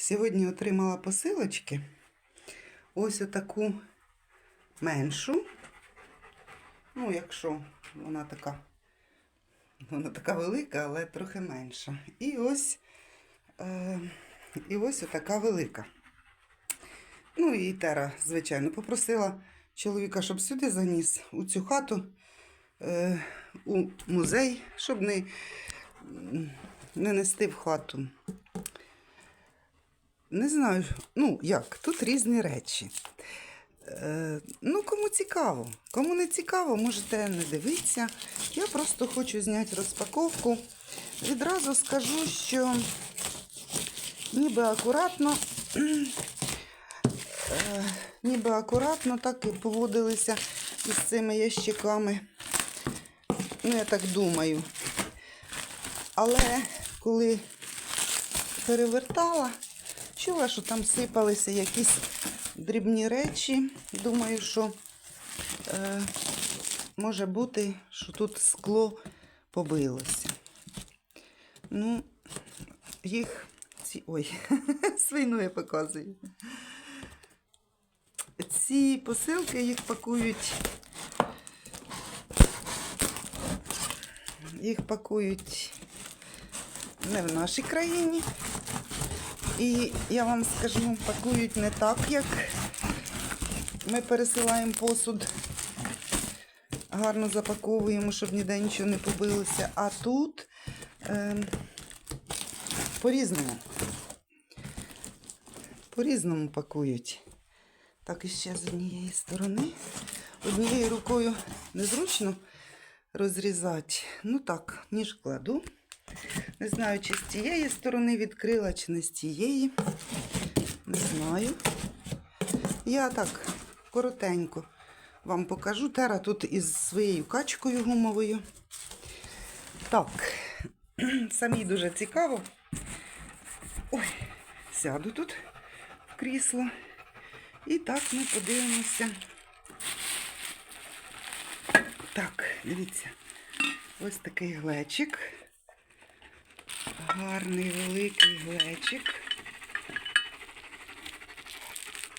Сьогодні отримала посилочки. Ось отаку меншу. Ну, якщо вона така, вона така велика, але трохи менша. І ось, е, і ось отака велика. Ну і Тера, звичайно, попросила чоловіка, щоб сюди заніс у цю хату, е, у музей, щоб не, не нести в хату. Не знаю, ну як, тут різні речі. Е, ну, кому цікаво. Кому не цікаво, можете не дивитися. Я просто хочу зняти розпаковку. Відразу скажу, що ніби акуратно, е, ніби акуратно так і поводилися із цими ящиками. Ну, я так думаю. Але коли перевертала, чула, що там сипалися якісь дрібні речі. Думаю, що е, може бути, що тут скло побилося. Ну, їх ці. Ой, свину я показую. Ці посилки їх пакують. Їх пакують не в нашій країні. І я вам скажу, пакують не так, як ми пересилаємо посуд. Гарно запаковуємо, щоб ніде нічого не побилося. А тут е, по-різному. По-різному пакують. Так, і ще з однієї сторони. Однією рукою незручно розрізати. Ну так, ніж кладу. Не знаю, чи з цієї сторони відкрила, чи не з цієї. Не знаю. Я так коротенько вам покажу. Тера тут із своєю качкою гумовою. Так, самі дуже цікаво. Ой, сяду тут в крісло. І так ми подивимося. Так, дивіться. Ось такий глечик. Гарний великий глечик.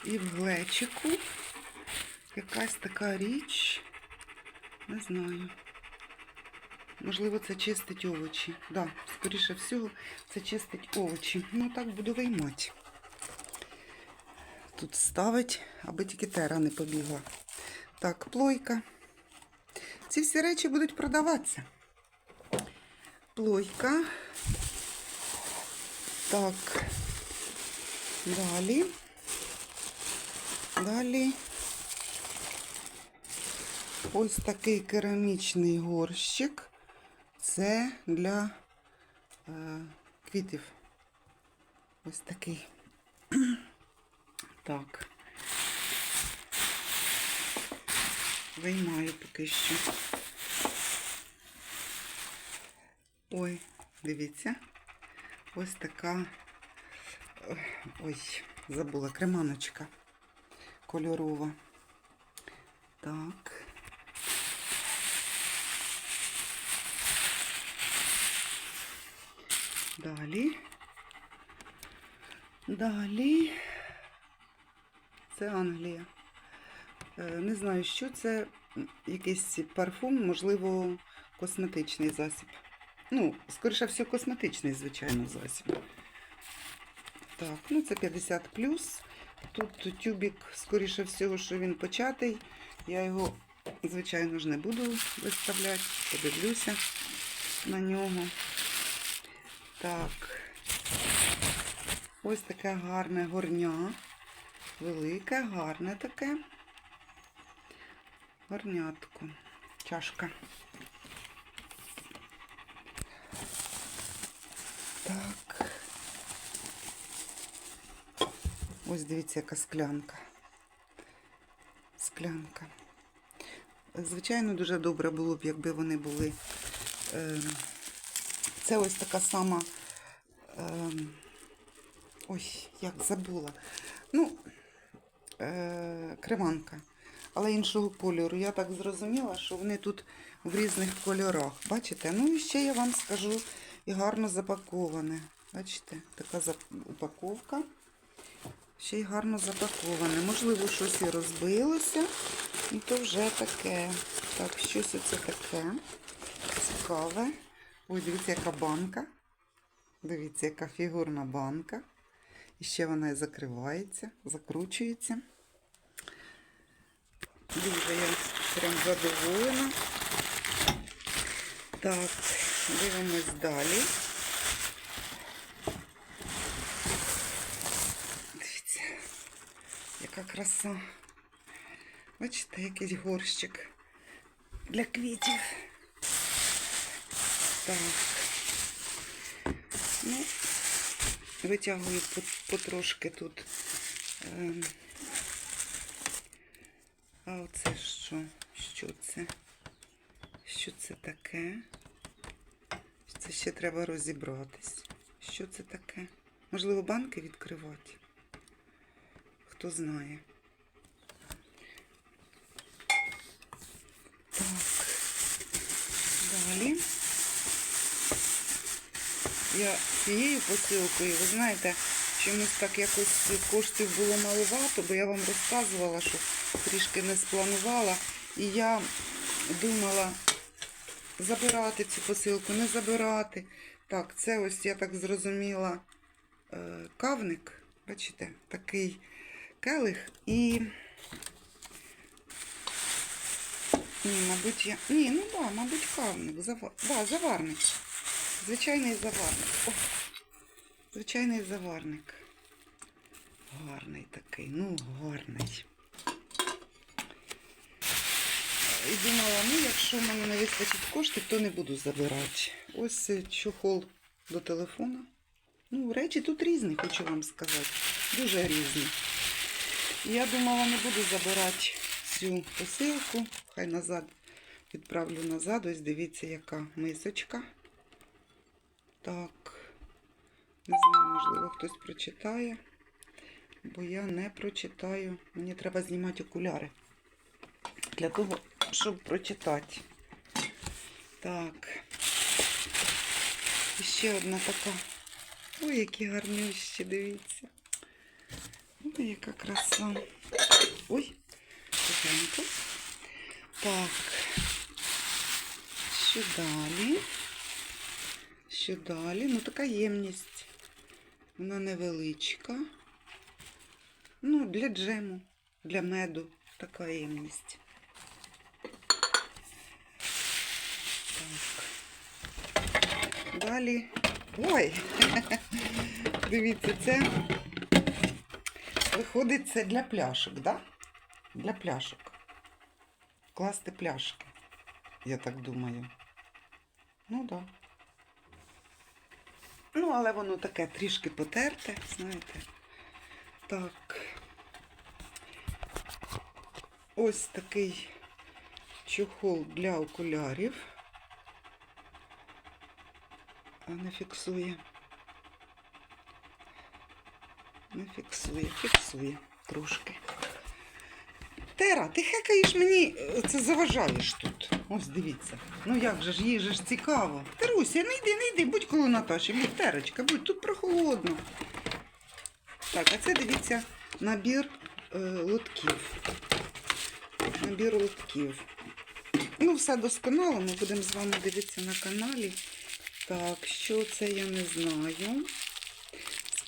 І в глечику якась така річ. Не знаю. Можливо, це чистить овочі. Так, да, скоріше всього, це чистить овочі. Ну, так буду виймати. Тут ставить, аби тільки тера не побігла. Так, плойка. Ці всі речі будуть продаватися. Плойка. Так. Далі. Далі. Ось такий керамічний горщик. Це для е, квітів. Ось такий. Так. Виймаю поки що. Ой, дивіться. Ось така. Ой, забула креманочка кольорова. Так. Далі. Далі. Це Англія. Е, Не знаю, що це. Якийсь парфум, можливо, косметичний засіб. Ну, скоріше все, косметичний, звичайно, засіб. Так, ну це 50 Тут тюбик, скоріше всього, що він початий. Я його, звичайно ж, не буду виставляти. Подивлюся на нього. Так. Ось таке гарне горня. Велике, гарне таке. Горнятко. Чашка. Так. Ось дивіться, яка склянка. Склянка. Звичайно, дуже добре було б, якби вони були. Е, це ось така сама. Е, ой, як забула. Ну, е, креманка, але іншого кольору. Я так зрозуміла, що вони тут в різних кольорах. Бачите? Ну і ще я вам скажу і гарно запаковане. Бачите, така упаковка. Ще й гарно запаковане. Можливо, щось і розбилося. І то вже таке. Так, щось це таке. Цікаве. Ой, дивіться, яка банка. Дивіться, яка фігурна банка. І ще вона і закривається, закручується. Дуже я прям задоволена. Так, дивимось далі. Дивіться, яка краса. Бачите, якийсь горщик для квітів. Так. Ну, витягую потрошки тут. Ем. А оце що? Що це? Що це таке? Це ще треба розібратись. Що це таке? Можливо, банки відкривати? Хто знає. Так. Далі. Я цією посилкою, ви знаєте, чомусь так якось коштів було маловато, бо я вам розказувала, що трішки не спланувала. І я думала забирати цю посилку, не забирати. Так, це ось я так зрозуміла е, кавник. Бачите, такий келих і. Ні, мабуть, я. Ні, ну да, мабуть, кавник. Зава... Да, заварник. Звичайний заварник. О, звичайний заварник. Гарний такий, ну гарний. І думала, ну якщо в мене не вистачить коштів, то не буду забирати. Ось е, чохол до телефона. Ну, речі тут різні, хочу вам сказати. Дуже різні. Я думала, не буду забирати цю посилку. Хай назад відправлю назад. Ось дивіться, яка мисочка. Так. Не знаю, можливо, хтось прочитає. Бо я не прочитаю. Мені треба знімати окуляри. Для того, щоб прочитати. Так. І ще одна така. Ой, які гарнющі, дивіться. Ой, яка краса. Ой, тихенько. Так. Що далі? Що далі? Ну, така ємність. Вона невеличка. Ну, для джему, для меду така ємність. Так. Далі. Ой! Дивіться, це виходить це для пляшок, да? Для пляшок. Класти пляшки, я так думаю. Ну. Да. Ну, але воно таке трішки потерте, знаєте. Так. Ось такий чохол для окулярів. Не фіксує. Не фіксує, фіксує трошки. Тера, ти хекаєш мені, е, це заважаєш тут. Ось дивіться. Ну як же ж, їй же ж цікаво. Теруся, не йди, не йди, будь коло Наташі, будь терочка, будь тут прохолодно. Так, а це дивіться набір е, лотків. Набір лотків. Ну, все досконало, ми будемо з вами дивитися на каналі. Так, що це я не знаю.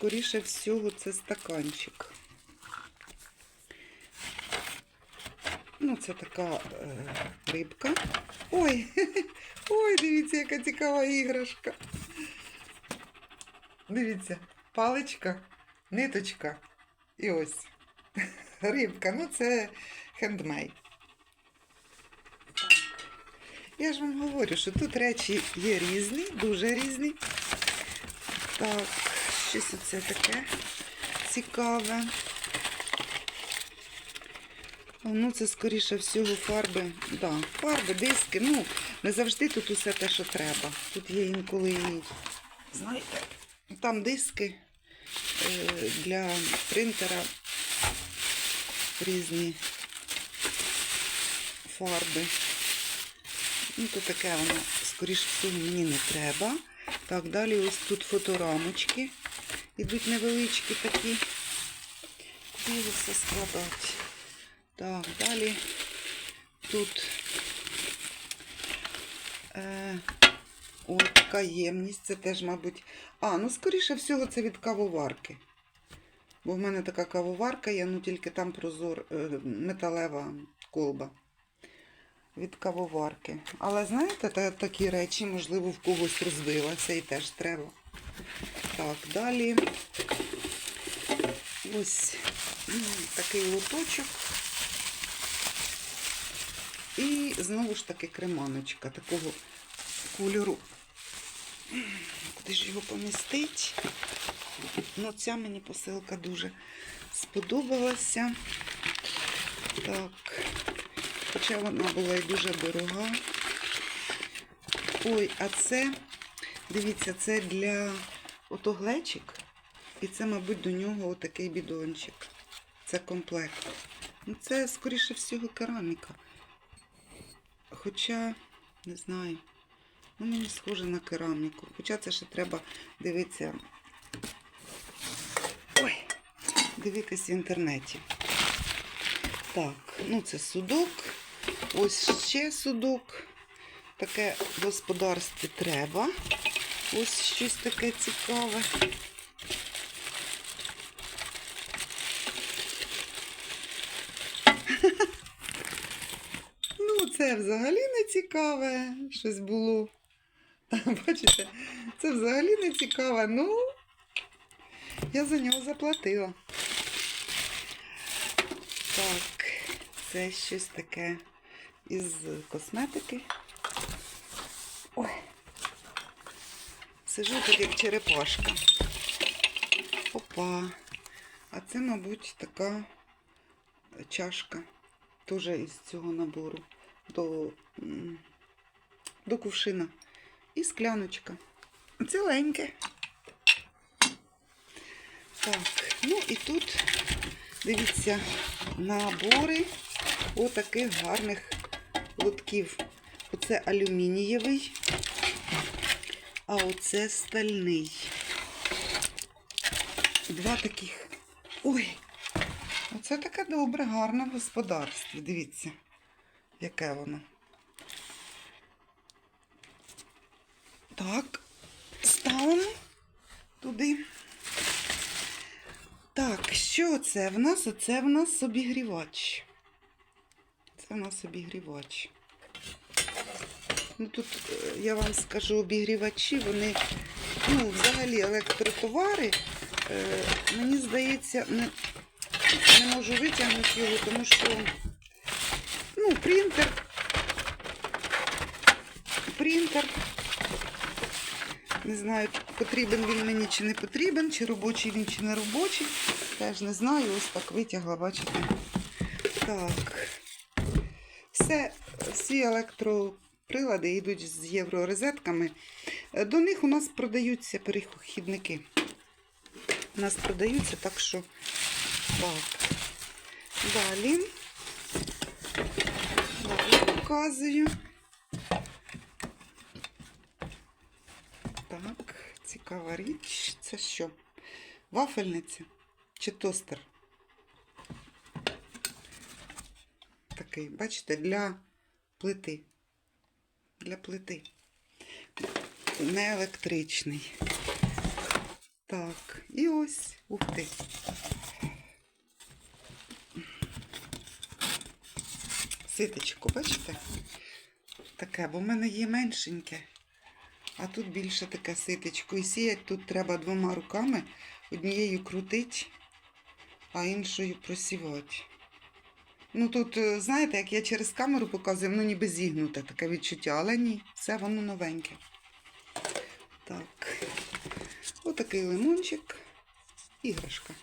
Скоріше всього, це стаканчик. Ну, це така е, рибка. Ой, ой, дивіться, яка цікава іграшка. Дивіться, паличка, ниточка. І ось рибка. Ну, це хендмейд. Я ж вам говорю, що тут речі є різні, дуже різні. Так, Щось оце таке цікаве. Ну, це скоріше всього фарби. Да, фарби, диски. Ну, не завжди тут усе те, що треба. Тут є інколи знаєте, там диски е, для принтера різні фарби. Ну, то таке воно, скоріше всього, мені не треба. Так, далі ось тут фоторамочки. Ідуть невеличкі такі. Куди все складати? Так, далі тут е, о, така. Це теж, мабуть. А, ну, скоріше всього, це від кавоварки. Бо в мене така кавоварка є, ну тільки там прозор, е, металева колба від кавоварки. Але знаєте, та, такі речі, можливо, в когось розбилася і теж треба. Так, далі ось такий лоточок. І знову ж таки креманочка такого кольору. Куди ж його помістить? Ну, ця мені посилка дуже сподобалася. Так, хоча вона була і дуже дорога. Ой, а це, дивіться, це для ото глечик. І це, мабуть, до нього отакий бідончик. Це комплект. Ну, це, скоріше всього, кераміка. Хоча, не знаю, ну мені схоже на кераміку. Хоча це ще треба дивитися. Ой, дивитись в інтернеті. Так, ну це судок. Ось ще судок. Таке в господарстві треба. Ось щось таке цікаве. Ну, це взагалі не цікаве. Щось було. Бачите, це взагалі не цікаве. Ну, я за нього заплатила. Так, це щось таке із косметики. Сижу тут як черепашка. Опа. А це, мабуть, така чашка. Теж із цього набору до, до кувшина. І скляночка. Ціленьке. Так, ну і тут, дивіться, набори отаких гарних лотків. Оце алюмінієвий, а оце стальний. Два таких. Ой, оце таке добре, гарне в господарстві. Дивіться, яке воно. Так, ставимо туди. Так, що це в нас? Оце в нас обігрівач. Це в нас обігрівач. Ну тут е, я вам скажу, обігрівачі, вони, ну, взагалі електротовари, е, мені здається, не, не можу витягнути його, тому що ну, принтер. Принтер. Не знаю, потрібен він мені чи не потрібен, чи робочий він, чи не робочий. Теж не знаю, ось так витягла, бачите. Так. Все, всі електроприлади йдуть з євророзетками. Е, До них у нас продаються перехідники. У нас продаються, так що так. Далі. Далі показую. Так, цікава річ. Це що? Вафельниця чи тостер? Такий, бачите, для плити. Для плити. Не електричний. Так, і ось, ух ти. Ситечко, бачите? Таке, бо в мене є меншеньке. А тут більше таке ситечко. І сіять тут треба двома руками. Однією крутить, а іншою просівати. Ну тут, е, знаєте, як я через камеру показую, воно ніби зігнуте таке відчуття, але ні, все воно новеньке. Так. Отакий лимончик. Іграшка.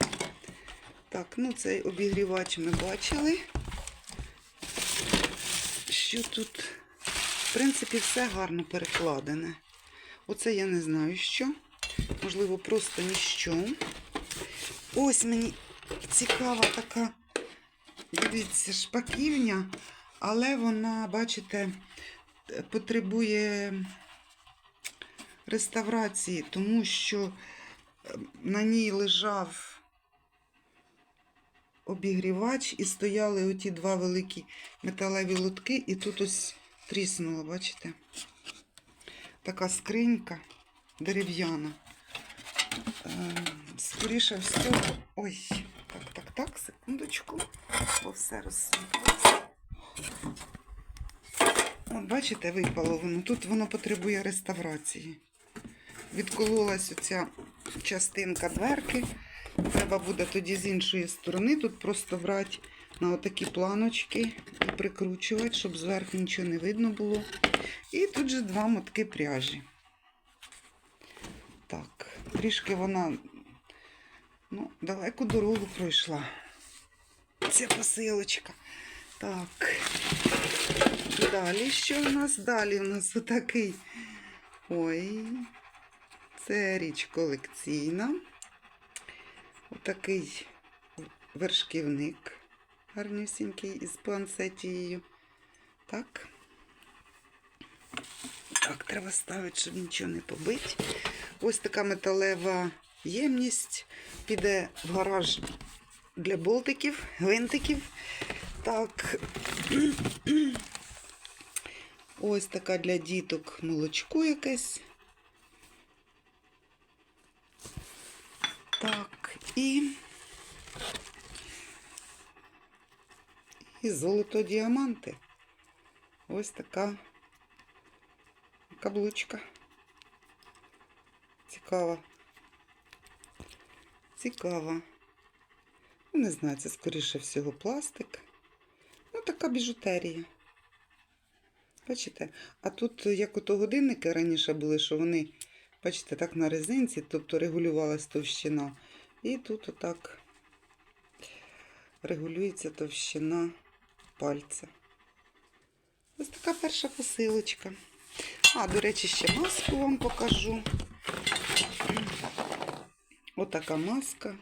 Так, ну цей обігрівач ми бачили. Що тут? В принципі, все гарно перекладене. Оце я не знаю що. Можливо, просто ніщо. Ось мені цікава така, дивіться, шпаківня, але вона, бачите, потребує реставрації, тому що е, на ній лежав обігрівач і стояли оті два великі металеві лотки, і тут ось тріснуло, бачите? Така скринька дерев'яна. Е, Скоріше всього. Ой, так, так, так, секундочку, бо все розсипалося. От бачите, випало воно. Тут воно потребує реставрації. Відкололась оця частинка дверки. Треба буде тоді з іншої сторони тут просто брати на отакі планочки і прикручувати, щоб зверху нічого не видно було. І тут же два мотки пряжі. Так, трішки вона ну, далеку дорогу пройшла. Ця посилочка. Так. Далі що у нас? Далі у нас отакий. Ой, це річ колекційна. Отакий вершківник гарнюсінький із панцетією. Так. Так, треба ставити, щоб нічого не побити. Ось така металева ємність. Піде в гараж для болтиків, гвинтиків. Так. Ось така для діток молочко якесь. Так, і. І золото діаманти. Ось така каблучка. Цікава. Цікава. Ну, Не знаю, це скоріше всього пластик. Ну, така біжутерія. Бачите? А тут, як ото годинники раніше були, що вони, бачите, так на резинці, тобто регулювалась товщина. І тут отак регулюється товщина пальця. Ось така перша посилочка. А, до речі, ще маску вам покажу. Отака маска.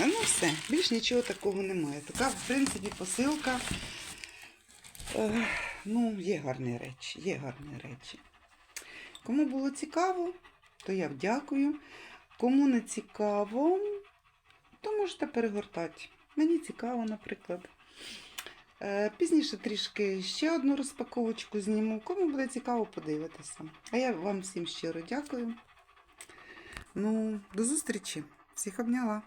Ну все, більш нічого такого немає. Така, в принципі, посилка. Е, ну, є гарні речі, є гарні речі. Кому було цікаво, то я дякую. Кому не цікаво, то можете перегортати. Мені цікаво, наприклад. Е, Пізніше трішки ще одну розпаковочку зніму. Кому буде цікаво, подивитися. А я вам всім щиро дякую. Ну, до зустрічі. Всіх обняла.